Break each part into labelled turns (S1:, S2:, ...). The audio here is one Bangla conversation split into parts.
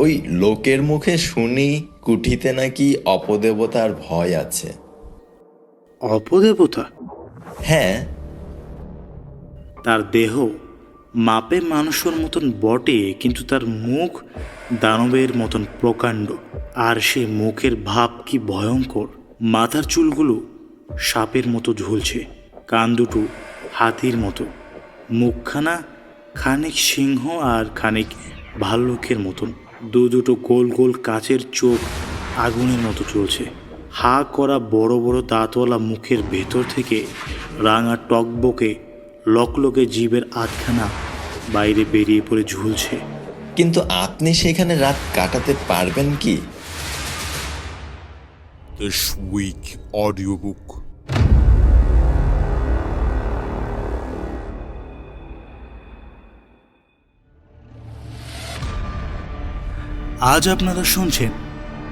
S1: ওই লোকের মুখে শুনি কুঠিতে নাকি অপদেবতার ভয় আছে।
S2: অপদেবতা?
S1: হ্যাঁ।
S2: তার দেহ মাপে মানুষের মতন বটে কিন্তু তার মুখ দানবের মতন প্রকাণ্ড। আর সে মুখের ভাব কি ভয়ঙ্কর? মাথার চুলগুলো সাপের মতো ঝুলছে কান দুটো হাতির মতো। মুখখানা খানিক সিংহ আর খানিক ভাল্লুকের মতন। দু দুটো গোল গোল কাচের চোখ আগুনের মতো চলছে। হা করা বড় বড় দাঁতওয়ালা মুখের ভেতর থেকে রাঙা টকবকে লকলকে জীবের আধখানা বাইরে বেরিয়ে পড়ে ঝুলছে।
S1: কিন্তু আপনি সেখানে রাত কাটাতে পারবেন কি?
S3: This week audiobook.
S2: আজ আপনারা শুনছেন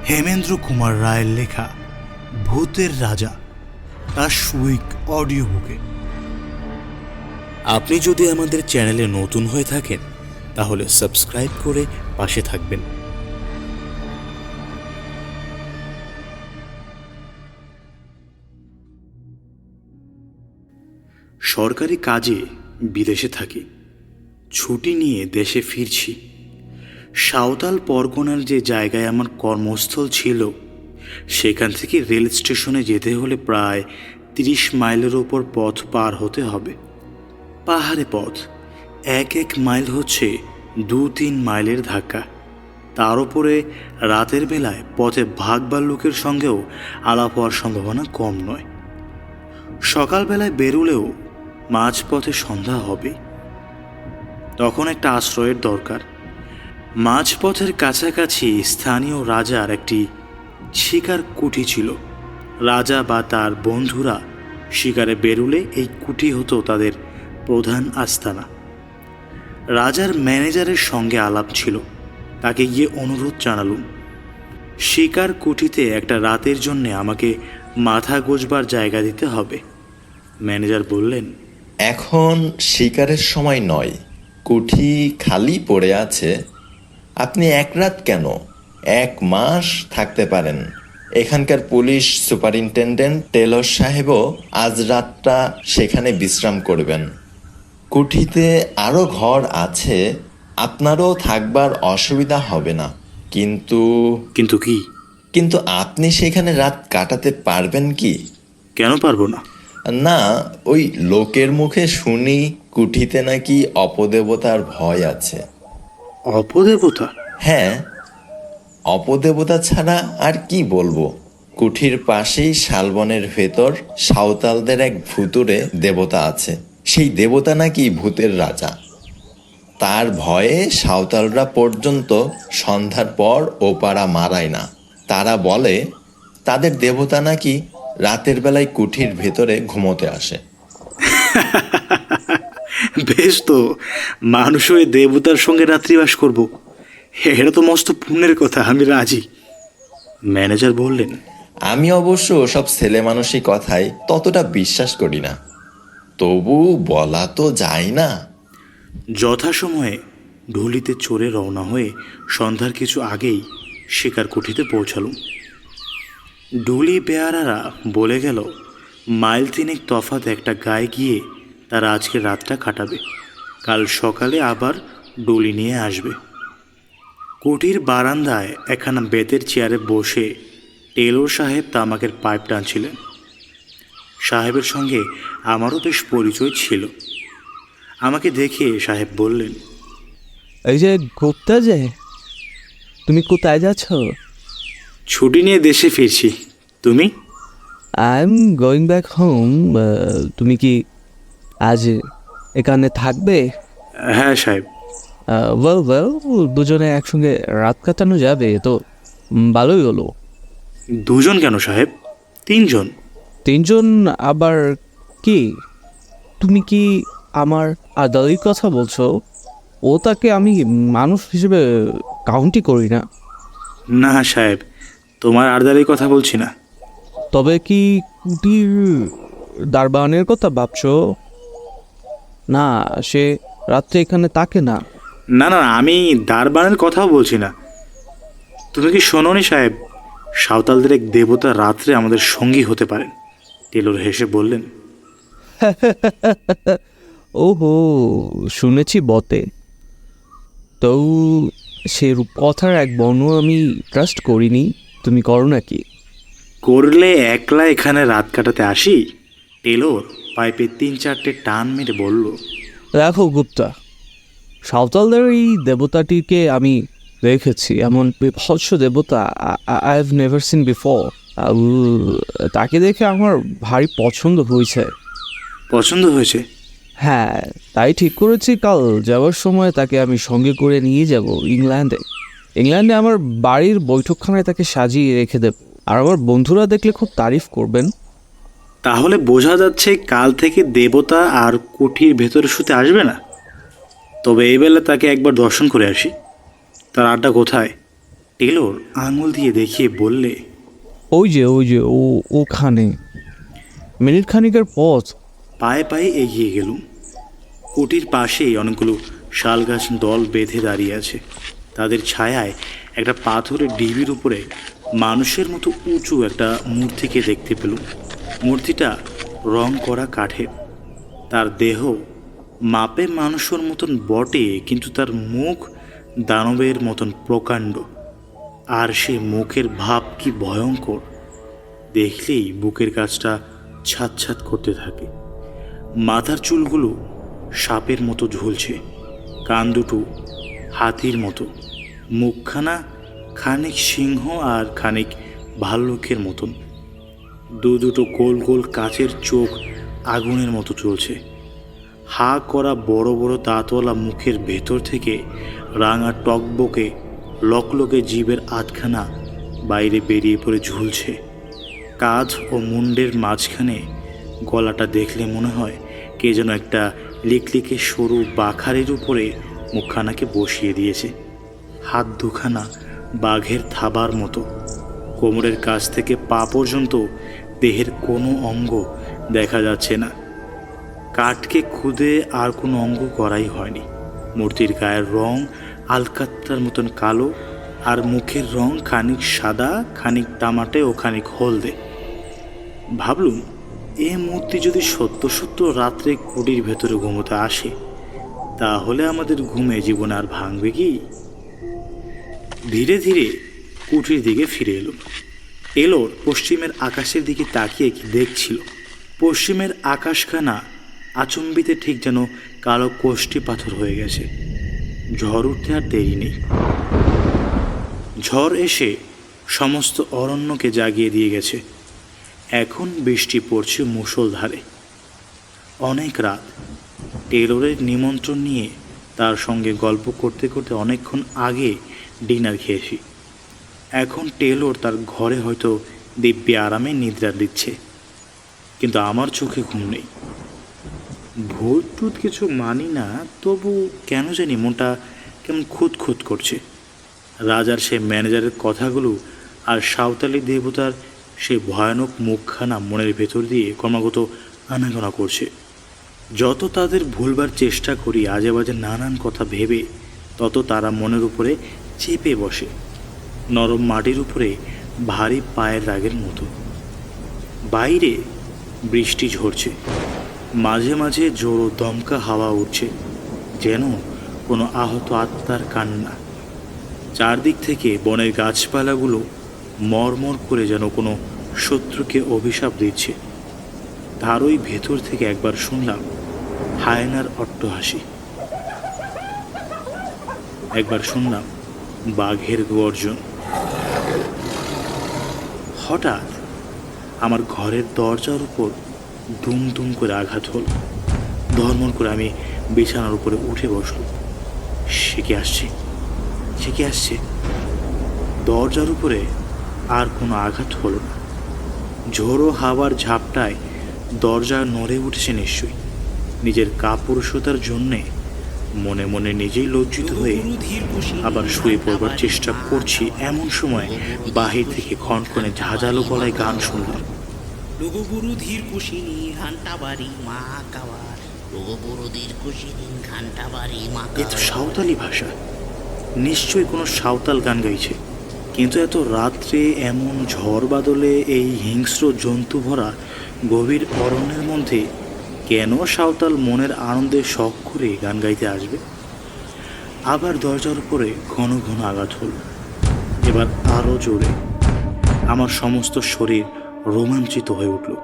S2: হেমেন্দ্র কুমার রায়ের লেখা, ভূতের রাজা, তার সুইক অডিও বুকে। আপনি যদি আমাদের চ্যানেলে নতুন হয়ে থাকেন, তাহলে সাবস্ক্রাইব করে পাশে থাকবেন। সরকারি কাজে বিদেশে থাকি, ছুটি নিয়ে দেশে ফিরছি। সাঁওতাল পরগনার যে জায়গায় আমার কর্মস্থল ছিল, সেখান থেকে রেল স্টেশনে যেতে হলে প্রায় তিরিশ মাইলের ওপর পথ পার হতে হবে। পাহাড়ে পথ, এক এক মাইল হচ্ছে দু তিন মাইলের ধাক্কা। তার উপরে রাতের বেলায় পথে ভাগ বা লোকের সঙ্গেও আলাপ হওয়ার সম্ভাবনা কম নয়। সকালবেলায় বেরুলেও মাঝপথে সন্ধ্যা হবে। তখন একটা আশ্রয়ের দরকার। মাঝপথের কাছাকাছি স্থানীয় রাজার একটি শিকার কুঠি ছিল। রাজা বা তার বন্ধুরা শিকারে বেরুলে এই কুঠি হতো তাদের প্রধান আস্তানা। রাজার ম্যানেজারের সঙ্গে আলাপ ছিল। তাকে গিয়ে অনুরোধ জানালুম শিকার কুঠিতে একটা রাতের জন্যে আমাকে মাথা গোজবার জায়গা দিতে হবে। ম্যানেজার বললেন,
S1: এখন শিকারের সময় নয়। কুঠি খালি পড়ে আছে। আপনি এক রাত কেন? এক মাস থাকতে পারেন। এখানকার পুলিশ সুপারিনটেন্ডেন্ট টেলর সাহেবও আজ রাতটা সেখানে বিশ্রাম করবেন। কুঠিতে আরও ঘর আছে আপনারও থাকবার অসুবিধা হবে না। কিন্তু
S2: কিন্তু কি?
S1: কিন্তু আপনি সেখানে রাত কাটাতে পারবেন কি?
S2: কেন পারব না?
S1: না ওই লোকের মুখে শুনি কুঠিতে নাকি অপদেবতার ভয় আছে।
S2: অপদেবতা?
S1: হ্যাঁ অপদেবতা ছাড়া আর কি বলব? কুঠির পাশেই শালবনের ভেতর সাঁওতালদের এক ভুতুরে দেবতা আছে। সেই দেবতা নাকি ভূতের রাজা। তার ভয়ে সাঁওতালরা পর্যন্ত সন্ধ্যার পর ওপারা মারায় না। তারা বলে তাদের দেবতা নাকি রাতের বেলায় কুঠির ভেতরে ঘুমোতে আসে।
S2: বেশ তো মানুষ হয়ে দেবতার সঙ্গে রাত্রিবাস করব। এটা তো মস্ত পুণ্যের কথা আমি রাজি। ম্যানেজার বললেন
S1: আমি অবশ্য সব ছেলে মানুষই কথায় ততটা বিশ্বাস করি না। তবু বলা তো যায় না।
S2: যথাসময়ে ঢুলিতে চড়ে রওনা হয়ে সন্ধ্যার কিছু আগেই শিকার কুঠিতে পৌঁছালুম। ঢুলি বেয়ারারা বলে গেল মাইল তিনেক তফাত একটা গায়ে গিয়ে তারা আজকে রাতটা কাটাবে। কাল সকালে আবার ডুলি নিয়ে আসবে। কুটির বারান্দায় একখানা বেতের চেয়ারে বসে টেলর সাহেব তামাকের পাইপ টানছিলেন। সাহেবের সঙ্গে আমারও বেশ পরিচয় ছিল। আমাকে দেখে সাহেব বললেন
S4: এই যে গুপ্তা যে তুমি কোথায় যাচ্ছ?
S2: ছুটি নিয়ে দেশে ফিরছি। তুমি?
S4: I am going back home তুমি কি আজ এখানে থাকবে?
S2: হ্যাঁ সাহেব।
S4: ওয়েল ওয়েল দুজনে একসঙ্গে রাত কাটানো যাবে তো ভালোই হলো।
S2: দুজন কেন সাহেব? তিনজন?
S4: তিনজন আবার কি? তুমি কি আমার আদালির কথা বলছো? ও তাকে আমি মানুষ হিসেবে কাউন্টি করি না।
S2: না সাহেব তোমার আর্দালির কথা বলছি না।
S4: তবে কি কুটির দারবানের কথা ভাবছ? না সে রাত্রে এখানে তাকে না।
S2: না না আমি দারবানের কথাও বলছি না। তুমি কি শোনোনি সাহেব সাঁওতালদের এক দেবতা রাত্রে আমাদের সঙ্গী হতে পারেন? টেলর হেসে বললেন
S4: ওহো শুনেছি বতে তো সে রূপকথার এক বর্ণ আমি ট্রাস্ট করিনি তুমি করো নাকি?
S2: করলে একলা এখানে রাত কাটাতে আসি টেলর? পাইপে তিন চারটে টান মেরে বলল
S4: দেখো গুপ্তা সাঁওতালদের এই দেবতাটিকে আমি দেখেছি এমন বিভৎস দেবতা I have never seen before তাকে দেখে আমার ভারী পছন্দ হয়েছে।
S2: পছন্দ হয়েছে?
S4: হ্যাঁ তাই ঠিক করেছি কাল যাওয়ার সময় তাকে আমি সঙ্গে করে নিয়ে যাব ইংল্যান্ডে। ইংল্যান্ডে আমার বাড়ির বৈঠকখানায় তাকে সাজিয়ে রেখে দেব। আর আমার বন্ধুরা দেখলে খুব তারিফ করবেন।
S2: তাহলে বোঝা যাচ্ছে কাল থেকে দেবতা আর কুঠির ভেতরে শুতে আসবে না। তবে এই বেলা তাকে একবার দর্শন করে আসি। তার আড্ডা কোথায়? টেলর আঙুল দিয়ে দেখিয়ে বললে
S4: ওই যে ওই যে ও ওখানে। মিনিট খানিকের পথ।
S2: পায়ে পায়ে এগিয়ে গেলুম। কুটির পাশেই অনেকগুলো শাল গাছ দল বেঁধে দাঁড়িয়ে আছে। তাদের ছায়ায় একটা পাথরের ডিবির উপরে মানুষের মতো উঁচু একটা মূর্তিকে দেখতে পেলুম। মূর্তিটা রং করা কাঠের। তার দেহ মাপে মানুষের মতন বটে, কিন্তু তার মুখ দানবের মতন প্রকাণ্ড। আর সে মুখের ভাব কি ভয়ঙ্কর, দেখলেই বুকের কাজটা ছাদ করতে থাকে। মাথার চুলগুলো সাপের মতো ঝুলছে, কান দুটো হাতির মতো। মুখখানা খানিক সিংহ আর খানিক ভাল্লুকের মতন। দু দুটো গোল গোল কাচের চোখ আগুনের মতো চলছে। হা করা বড় বড় দাঁতওয়ালা মুখের ভেতর থেকে রাঙা টকবকে লকলকে জীবের আধখানা বাইরে বেরিয়ে পড়ে ঝুলছে। কাঁধ ও মুন্ডের মাঝখানে গলাটা দেখলে মনে হয় কে যেন একটা লিকলিকে সরু বাখারের উপরে মুখখানাকে বসিয়ে দিয়েছে। হাত দুখানা বাঘের থাবার মতো। কোমরের কাছ থেকে পা পর্যন্ত দেহের কোনো অঙ্গ দেখা যাচ্ছে না। কাঠকে খুদে আর কোনো অঙ্গ করাই হয়নি। মূর্তির গায়ের রং আলকাত্রার মতন কালো আর মুখের রং খানিক সাদা, খানিক তামাটে ও খানিক হলদে। ভাবলুম, এ মূর্তি যদি সত্য সত্য রাত্রে কুটির ভেতরে ঘুমোতে আসে, তাহলে আমাদের ঘুমে জীবন আর ভাঙবে কি? ধীরে ধীরে কুঠির দিকে ফিরে এলো এলোর পশ্চিমের আকাশের দিকে তাকিয়ে দেখছিল? পশ্চিমের আকাশখানা আচম্বিতে ঠিক যেন কালো কোষ্ঠী পাথর হয়ে গেছে। ঝড় উঠতে আর দেরি নেই। ঝড় এসে সমস্ত অরণ্যকে জাগিয়ে দিয়ে গেছে। এখন বৃষ্টি পড়ছে মুষলধারে। অনেক রাত। টেলরের নিমন্ত্রণ নিয়ে তার সঙ্গে গল্প করতে করতে অনেকক্ষণ আগে ডিনার খেয়েছি। এখন টেলর তার ঘরে হয়তো দিব্যি আরামে নিদ্রা দিচ্ছে। কিন্তু আমার চোখে ঘুম নেই। ভূত টুত কিছু মানি না, তবু কেন জানি মনটা কেমন খুঁত খুঁত করছে। রাজার সে ম্যানেজারের কথাগুলো আর সাঁওতালি দেবতার সে ভয়ানক মুখখানা মনের ভেতর দিয়ে ক্রমাগত আনাগোনা করছে। যত তাদের ভুলবার চেষ্টা করি আজে বাজে নানান কথা ভেবে, তত তারা মনের উপরে চেপে বসে। নরম মাটির উপরে ভারী পায়ের রাগের মতো। বাইরে বৃষ্টি ঝরছে। মাঝে মাঝে জোরো দমকা হাওয়া উঠছে, যেন কোনো আহত আত্মার কান্না। চারদিক থেকে বনের গাছপালাগুলো মরমর করে যেন কোনো শত্রুকে অভিশাপ দিচ্ছে। তারই ভেতর থেকে একবার শুনলাম হায়নার অট্টহাসি একবার শুনলাম বাঘের গর্জন। হঠাৎ আমার ঘরের দরজার উপর দুম দুম করে আঘাত হল। ধর্মর করে আমি বিছানার উপরে উঠে বসল। সে কি আসছে? সে কি আসছে? দরজার উপরে আর কোনো আঘাত হলো না। ঝোড়ো হাওয়ার ঝাপটায় দরজা নড়ে উঠেছে নিশ্চয়ই। নিজের কাপুরুষতার জন্যে মনে মনে নিজেই লজ্জিত হয়ে আবার শুয়ে পড়বার চেষ্টা করছি এমন সময় বাহির থেকে ক্ষণক্ষণে ঝাঁঝালো গলায় গান শুনলাম।
S5: লঘুগুরু ধীর কুশিনী ঘান্টা বাড়ি মা কাবার লঘুগুরু ধীর কুশিনী ঘান্টা বাড়ি মা
S2: এ তো সাঁওতালি ভাষা। নিশ্চয়ই কোনো সাঁওতাল গান গাইছে। কিন্তু এত রাত্রে এমন ঝড় বাদলে এই হিংস্র জন্তু ভরা গভীর অরণ্যের মধ্যে কেন সাঁওতাল মনের আনন্দে শখ করে গান গাইতে আসবে? আবার দরজার উপরে ঘন ঘন আঘাত হল। এবার আরও জোরে। আমার সমস্ত শরীর রোমাঞ্চিত হয়ে উঠল।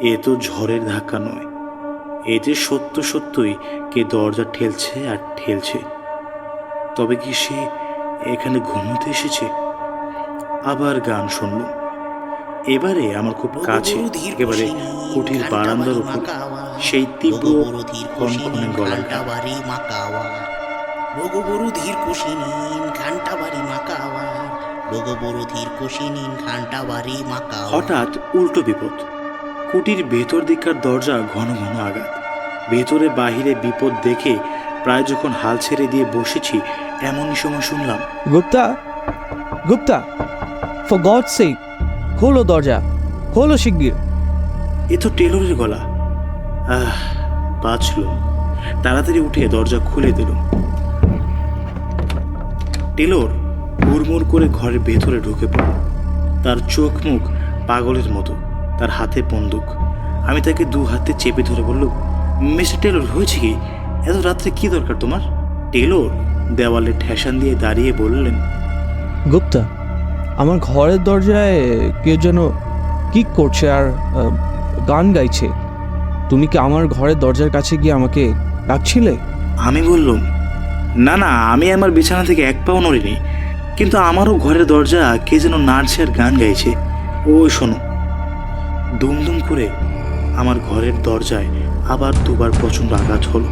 S2: এ তো ঝড়ের ধাক্কা নয়। এ যে সত্য সত্যই কে দরজা ঠেলছে আর ঠেলছে। তবে কি সে এখানে ঘুমোতে এসেছে? আবার গান শুনল। এবারে আমার খুব কাছে। একেবারে কুঠির বারান্দার উপর সেই তীব্র কনকনে গান।
S5: বাড়ি মাকাওয়ার। রঘুবরু ধীর কুশিনীন ঘান্টা বাড়ি মাকাওয়ার। রঘুবরু ধীর কুশিনীন ঘান্টা বাড়ি মাকাওয়ার।
S2: হঠাৎ উল্টো বিপদ। কুটির ভেতর দিককার দরজা ঘন ঘন আঘাত। ভেতরে বাহিরে বিপদ দেখে প্রায় যখন হাল ছেড়ে দিয়ে বসেছি এমনই সময় শুনলাম।
S4: Gupta Gupta for God sake খোলো দরজা খোলো শিগগির।
S2: এ তো টেলরের গলা। আহ বাঁচল তাড়াতাড়ি উঠে দরজা খুলে দিল টেলর হুড়মুড় করে ঘরের ভেতরে ঢুকে পড়ল। তার চোখ মুখ পাগলের মতো, তার হাতে বন্দুক। আমি তাকে দু হাতে চেপে ধরে বলল, মিস্টার টেলর, হয়েছে কি? এত রাত্রে কি দরকার তোমার? টেলর দেওয়ালে ঠেসান দিয়ে দাঁড়িয়ে বললেন,
S4: গুপ্তা, আমার ঘরের দরজায় কেউ যেন কিক করছে আর গান গাইছে। তুমি কি আমার ঘরের দরজার কাছে গিয়ে আমাকে ডাকছিলে?
S2: আমি বললাম না না আমি আমার বিছানা থেকে এক পাও নড়িনি কিন্তু আমারও ঘরের দরজা কে যেন নাচছে আর গান গাইছে। ও শোনো দুমদুম করে আমার ঘরের দরজায় আবার দুবার প্রচণ্ড আঘাত হলো।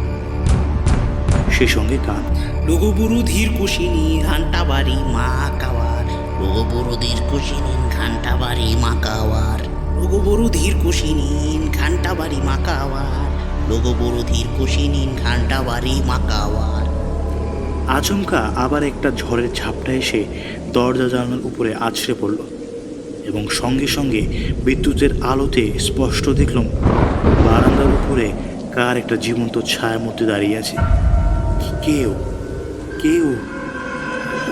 S2: সে সঙ্গে গান।
S5: রঘুবরু ধীর কুশিনী ঘান্টা বাড়ি মাকাওয়ার রঘুবরু ধীর কুশিনীন ঘান্টা বাড়ি রঘুবরু ধীর কুশিনীন ঘান্টা বাড়ি মাকাওয়ার রঘুবরু ধীর কুশিনীন ঘান্টা বাড়ি মাকাওয়ার
S2: আচমকা আবার একটা ঝড়ের ঝাপটা এসে দরজা জানালার উপরে আছড়ে পড়ল এবং সঙ্গে সঙ্গে বিদ্যুতের আলোতে স্পষ্ট দেখলাম বারান্দার উপরে কার একটা জীবন্ত ছায়ার মধ্যে দাঁড়িয়ে আছে। কেউ? কেউ?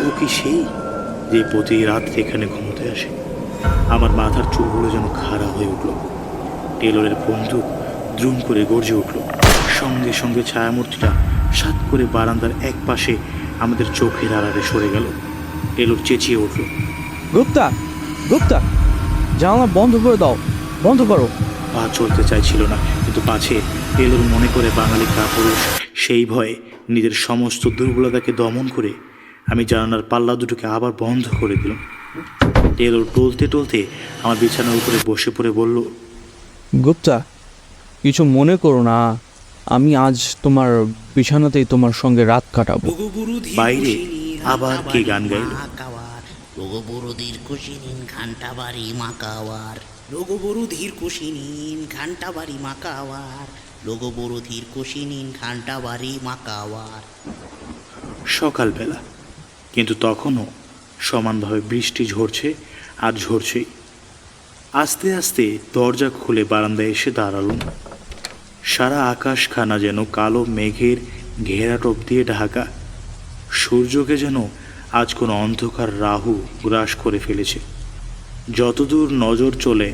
S2: ও কি সেই যে প্রতি রাত্রে এখানে ঘুমোতে আসে? আমার মাথার চুলগুলো যেন খাড়া হয়ে উঠল। টেলরের বন্দুক দ্রুম করে গর্জে উঠল। সঙ্গে সঙ্গে ছায়ামূর্তিটা সাত করে বারান্দার এক পাশে আমাদের চোখের আড়ালে সরে গেল। টেলর চেঁচিয়ে উঠল
S4: গুপ্তা গুপ্তা জানালা বন্ধ করে দাও বন্ধ করো।
S2: পা চলতে চাইছিল না কিন্তু পাছে টেলর মনে করে বাঙালি কাপুরুষ সেই ভয়ে নিজের সমস্ত দুর্বলতাকে দমন করে আমি জানালার পাল্লা দুটোকে আবার বন্ধ করে দিলাম। টেলর টলতে টলতে আমার বিছানার উপরে বসে পড়ে বলল
S4: গুপ্তা কিছু মনে করো না আমি আজ তোমার বিছানাতেই তোমার সঙ্গে রাত কাটাবো
S2: বাইরে আবার কে গান গাইল?
S5: রঘুবরু ঘান্টা বাড়ি মাকাওয়ার রঘুবরু ধীর কুশিনীন ঘান্টা বাড়ি মাকাওয়ার রঘুবরু ধীর কুশিনীন ঘান্টা বাড়ি মাকাওয়ার
S2: সকালবেলা কিন্তু তখনও সমানভাবে বৃষ্টি ঝরছে আর ঝরছেই। আস্তে আস্তে দরজা খুলে বারান্দায় এসে দাঁড়ালুম। সারা আকাশখানা যেন কালো মেঘের ঘেরাটোপ দিয়ে ঢাকা। সূর্যকে যেন আজ কোনো অন্ধকার রাহু গ্রাস করে ফেলেছে। যতদূর নজর চলে,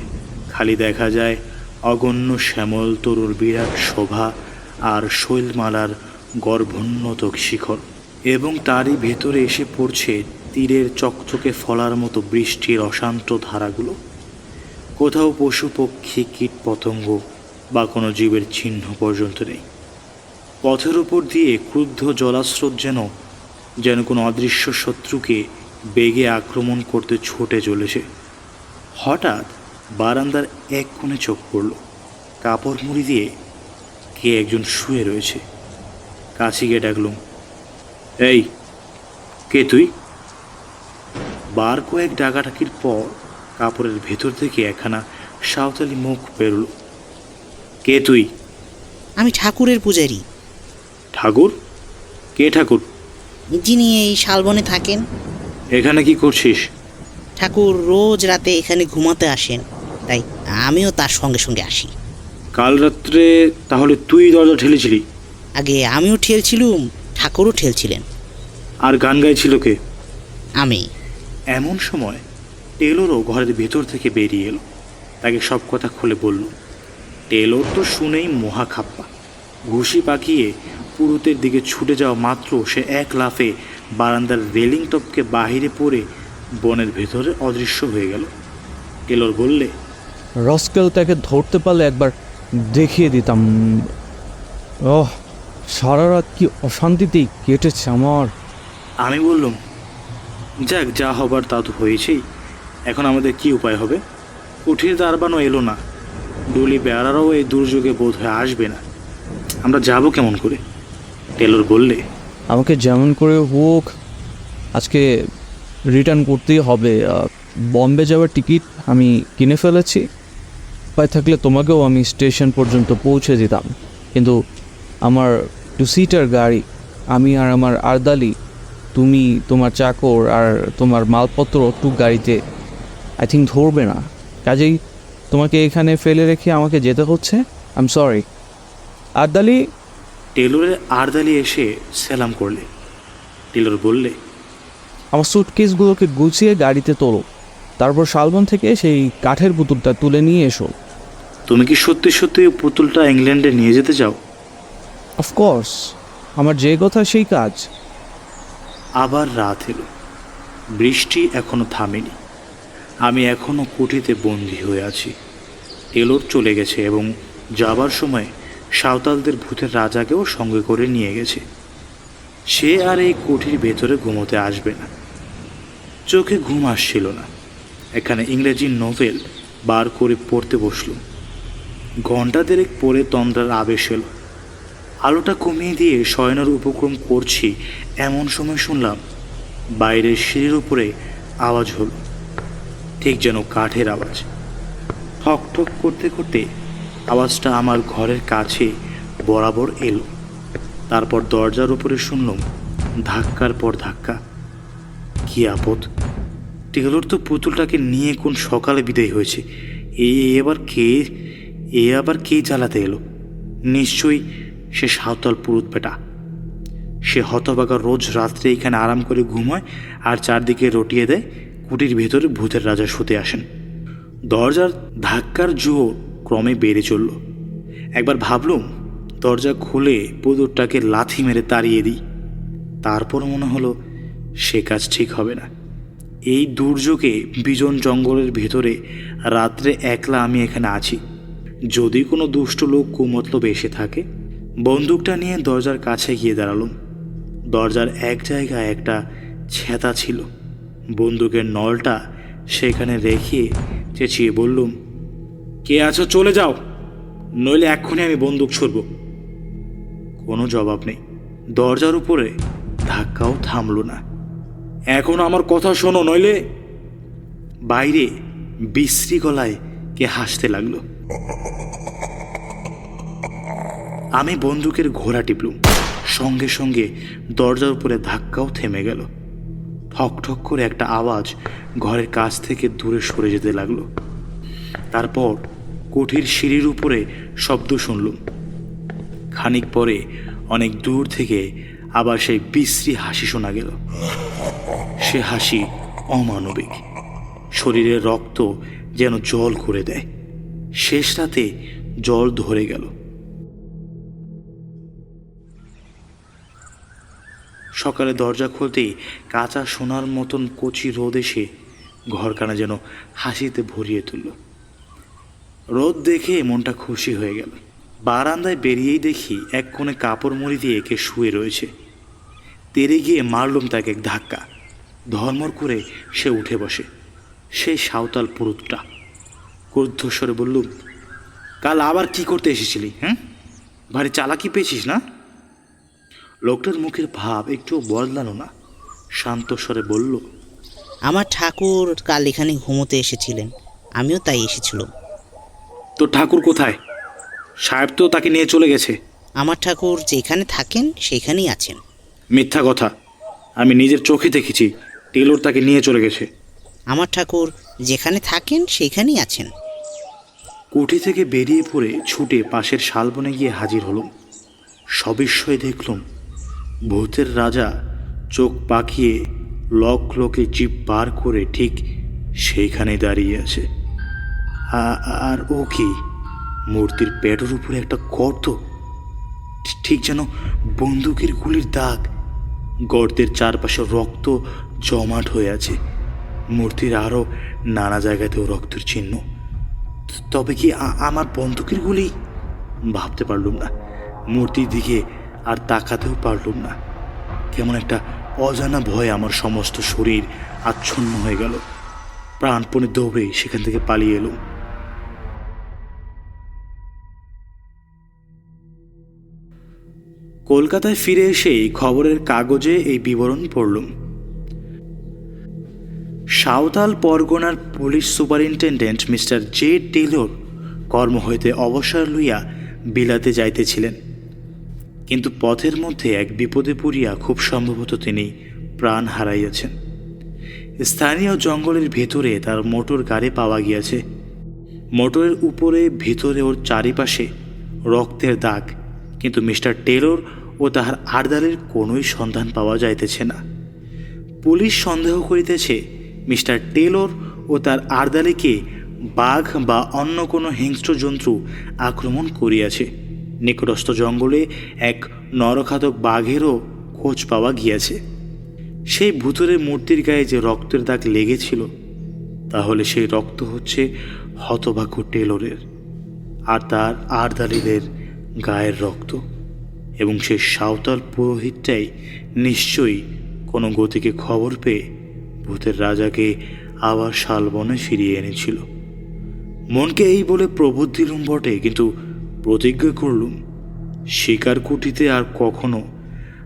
S2: খালি দেখা যায় অগণ্য শ্যামল তরুর বিরাট শোভা আর শৈলমালার গর্ভোন্নত শিখর। এবং তারই ভেতরে এসে পড়ছে তীরের চকচকে ফলার মতো বৃষ্টির অশান্ত ধারাগুলো। কোথাও পশু পক্ষী, কীট পতঙ্গ বা কোনো জীবের চিহ্ন পর্যন্ত নেই। পথের উপর দিয়ে ক্রুদ্ধ জলাস্রোত যেন যেন কোনো অদৃশ্য শত্রুকে বেগে আক্রমণ করতে ছুটে চলেছে। হঠাৎ বারান্দার এক কোণে চোখ পড়ল। কাপড় মুড়ি দিয়ে কে একজন শুয়ে রয়েছে। কাছে গিয়ে ডাকলুম, এই, কে তুই? বার কয়েক ডাকাডাকির পর কাপড়ের ভেতর থেকে একখানা সাঁওতালি মুখ বেরোলো। কে তুই?
S5: আমি ঠাকুরের পূজারি।
S2: ঠাকুর? কে ঠাকুর?
S5: যিনি এই শালবনে থাকেন।
S2: এখানে কি করছিস?
S5: ঠাকুর রোজ রাতে এখানে ঘুমাতে আসেন। তাই আমিও তার সঙ্গে সঙ্গে আসি।
S2: কাল রাত্রে তাহলে তুই দরজা ঠেলেছিলি?
S5: আগে আমিও ঠেলছিলুম ঠাকুরও ঠেলছিলেন।
S2: আর গান গাইছিল কে?
S5: আমি।
S2: এমন সময় টেলরও ঘরের ভেতর থেকে বেরিয়ে এলো। তাকে সব কথা খুলে বলল টেলর তো শুনেই মহা খাপ্পা। ঘুষি পাকিয়ে পুরুতের দিকে ছুটে যাওয়া মাত্র সে এক লাফে বারান্দার রেলিং টপকে বাহিরে পড়ে বনের ভেতরে অদৃশ্য হয়ে গেল। টেলর বললে
S4: রসকেল তাকে ধরতে পারলে একবার দেখিয়ে দিতাম। ওহ সারা রাত কি অশান্তিতেই কেটেছে আমার।
S2: আমি বললাম যাক, যা হবার তা তো হয়েছেই। এখন আমাদের কি উপায় হবে? কুঠির দারবানও এলো না। ডুলি বেড়ারাও এই দুর্যোগে বোধ হয়ে আসবে না। আমরা যাব কেমন করে? টেলর বললে,
S4: আমাকে যেমন করে হোক, আজকে রিটার্ন করতেই হবে। বম্বে যাওয়ার টিকিট আমি কিনে ফেলেছি। উপায় থাকলে তোমাকেও আমি স্টেশন পর্যন্ত পৌঁছে দিতাম। কিন্তু আমার টু সিটার গাড়ি, আমি আর আমার আরদালি তুমি তোমার চাকর আর তোমার মালপত্র টু গাড়িতে আই থিঙ্ক ধরবে না। কাজেই তোমাকে এখানে ফেলে রেখে আমাকে যেতে হচ্ছে। আই এম সরি আরদালি?
S2: টেলরের আরদালি এসে সেলাম করলে। টেলর বললে
S4: আমার সুটকেসগুলোকে গুছিয়ে গাড়িতে তোলো। তারপর শালবন থেকে সেই কাঠের পুতুলটা তুলে নিয়ে এসো।
S2: তুমি কি সত্যি সত্যি পুতুলটা ইংল্যান্ডে নিয়ে যেতে চাও?
S4: অফকোর্স আমার যে কথা সেই কাজ।
S2: আবার রাত এলো। বৃষ্টি এখনও থামেনি। আমি এখনও কুঠিতে বন্দি হয়ে আছি। টেলর চলে গেছে এবং যাবার সময় সাঁওতালদের ভূতের রাজাকেও সঙ্গে করে নিয়ে গেছে। সে আর এই কুঠির ভেতরে ঘুমোতে আসবে না। চোখে ঘুম আসছিল না। এখানে ইংরেজি নোভেল বার করে পড়তে বসলুম। ঘণ্টা দেরেক পরে তন্দ্রার আবেশ এলো। আলোটা কমিয়ে দিয়ে শয়নার উপক্রম করছি, এমন সময় শুনলাম বাইরের সিঁড়ির উপরে আওয়াজ হল। ঠিক যেন কাঠের আওয়াজ। ঠক ঠক করতে করতে আওয়াজটা আমার ঘরের কাছে বরাবর এলো। তারপর দরজার উপরে শুনলাম ধাক্কার পর ধাক্কা। কি আপদ। টেলর তো পুতুলটাকে নিয়ে কোন সকালে বিদায় হয়েছে। এ এবার কে, এ আবার কে জ্বালাতে এলো? নিশ্চয়ই সে সাঁওতাল পুরুত বেটা। সে হতবাগা রোজ রাত্রে এখানে আরাম করে ঘুমায় আর চারদিকে রটিয়ে দেয় কুটির ভেতরে ভূতের রাজা শুতে আসেন। দরজার ধাক্কার জোর ক্রমে বেড়ে চলল। একবার ভাবলুম, দরজা খুলে পুতুরটাকে লাথি মেরে তাড়িয়ে দিই। তারপর মনে হলো, সে কাজ ঠিক হবে না। এই দুর্যোগে বিজন জঙ্গলের ভেতরে রাত্রে একলা আমি এখানে আছি। যদি কোনো দুষ্ট লোক কুমতলব এসে থাকে বন্দুকটা নিয়ে দরজার কাছে গিয়ে দাঁড়ালুম। দরজার এক জায়গায় একটা ছেতা ছিল। বন্দুকের নলটা সেখানে রেখে চেঁচিয়ে বললুম, কে আছো? চলে যাও। নইলে এক্ষুনি আমি বন্দুক ছুড়ব। কোনো জবাব নেই। দরজার উপরে ধাক্কাও থামল না। এখন আমার কথা শোনো, নইলে? বাইরে বিশ্রী গলায় কে হাসতে লাগল। আমি বন্দুকের ঘোড়া টিপলুম। সঙ্গে সঙ্গে দরজার উপরে ধাক্কাও থেমে গেল। ঠক ঠক করে একটা আওয়াজ ঘরের কাছ থেকে দূরে সরে যেতে লাগল। তারপর কুঠির সিঁড়ির উপরে শব্দ শুনলুম। খানিক পরে অনেক দূর থেকে আবার সেই বিশ্রী হাসি শোনা গেল। সে হাসি অমানবিক। শরীরের রক্ত যেন জল করে দেয়। শেষ রাতে জল ধরে গেল। সকালে দরজা খুলতেই কাঁচা সোনার মতন কচি রোদ এসে ঘরখানা যেন হাসিতে ভরিয়ে তুলল। রোদ দেখে মনটা খুশি হয়ে গেল। বারান্দায় বেরিয়েই দেখি এক কোণে কাপড় মুড়ি দিয়ে একে শুয়ে রয়েছে। তেরে গিয়ে মারলুম তাকে এক ধাক্কা। ধর্মর করে সে উঠে বসে। সেই সাঁওতাল পুরুতটা। ক্রুদ্ধস্বরে বললুম, কাল আবার কি করতে এসেছিলি হ্যাঁ? ভারী চালাকি পেয়েছিস না? লোকটার মুখের ভাব একটু বদলানো না। শান্ত স্বরে বলল
S5: আমার ঠাকুর কাল এখানে ঘুমোতে এসেছিলেন। আমিও তাই এসেছিলাম।
S2: তো ঠাকুর কোথায়? সাহেব তো তাকে নিয়ে চলে গেছে।
S5: আমার ঠাকুর যেখানে থাকেন সেখানেই আছেন।
S2: মিথ্যা কথা। আমি নিজের চোখে দেখেছি টেলর তাকে নিয়ে চলে গেছে।
S5: আমার ঠাকুর যেখানে থাকেন সেখানেই আছেন।
S2: কুঠি থেকে বেরিয়ে পড়ে ছুটে পাশের শালবনে গিয়ে হাজির হলুম। সবিস্ময়ে দেখলুম ভূতের রাজা চোখ পাকিয়ে লক লকে জিপ বার করে ঠিক সেইখানে দাঁড়িয়ে আছে। আর ও কি? মূর্তির পেটের উপরে একটা গর্ত? ঠিক যেন বন্দুকের গুলির দাগ। গর্তের চারপাশে রক্ত জমাট হয়ে আছে। মূর্তির আরও নানা জায়গাতেও রক্তের চিহ্ন। তবে কি আমার বন্দুকের গুলি? ভাবতে পারলুম না। মূর্তির দিকে আর তাকাতেও পারলুম না। কেমন একটা অজানা ভয় আমার সমস্ত শরীর আচ্ছন্ন হয়ে গেল। প্রাণপণে দৌড়ে সেখান থেকে পালিয়ে এলুম। কলকাতায় ফিরে এসেই খবরের কাগজে এই বিবরণ পড়লুম। সাঁওতাল পরগনার police superintendent Mister J Taylor কর্ম হইতে অবসর লইয়া বিলাতে যাইতেছিলেন। কিন্তু পথের মধ্যে এক বিপদে পড়িয়া খুব সম্ভবত তিনি প্রাণ হারাইয়াছেন। স্থানীয় জঙ্গলের ভেতরে তার মোটর গাড়ি পাওয়া গিয়াছে। মোটরের উপরে, ভিতরে ওর চারিপাশে রক্তের দাগ। কিন্তু মিস্টার টেলর ও তাহার আরদালের কোনোই সন্ধান পাওয়া যাইতেছে না। পুলিশ সন্দেহ করিতেছে মিস্টার টেলর ও তার আরদালিকে বাঘ বা অন্য কোনো হিংস্র জন্তু আক্রমণ করিয়াছে। নিকটস্থ জঙ্গলে এক নরখাতক বাঘেরও খোঁজ পাওয়া গিয়েছে। সেই ভূতরের মূর্তির গায়ে যে রক্তের দাগ লেগেছিল, তাহলে সেই রক্ত হচ্ছে হতভাগ্য টেলরের আর তার আরদালিদের গায়ের রক্ত এবং সেই সাঁওতাল পুরোহিতটাই নিশ্চয়ই কোনো গতিকে খবর পেয়ে ভূতের রাজাকে আবার শালবনে ফিরিয়ে এনেছিল। মনকে এই বলে প্রবোধ দিলুম বটে, কিন্তু প্রতিজ্ঞা করলুম, শিকার কুটিতে আর কখনো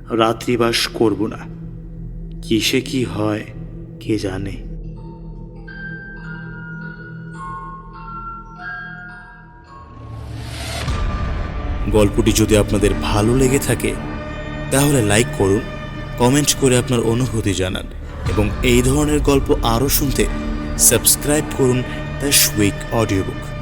S2: রাত্রিবাস করব না। কিসে কি হয়, কে জানে? গল্পটি যদি আপনাদের ভালো লেগে থাকে, তাহলে লাইক করুন, কমেন্ট করে আপনার অনুভূতি জানান, এবং এই ধরনের গল্প আরও শুনতে সাবস্ক্রাইব করুন দ্য সুইক অডিও বুক।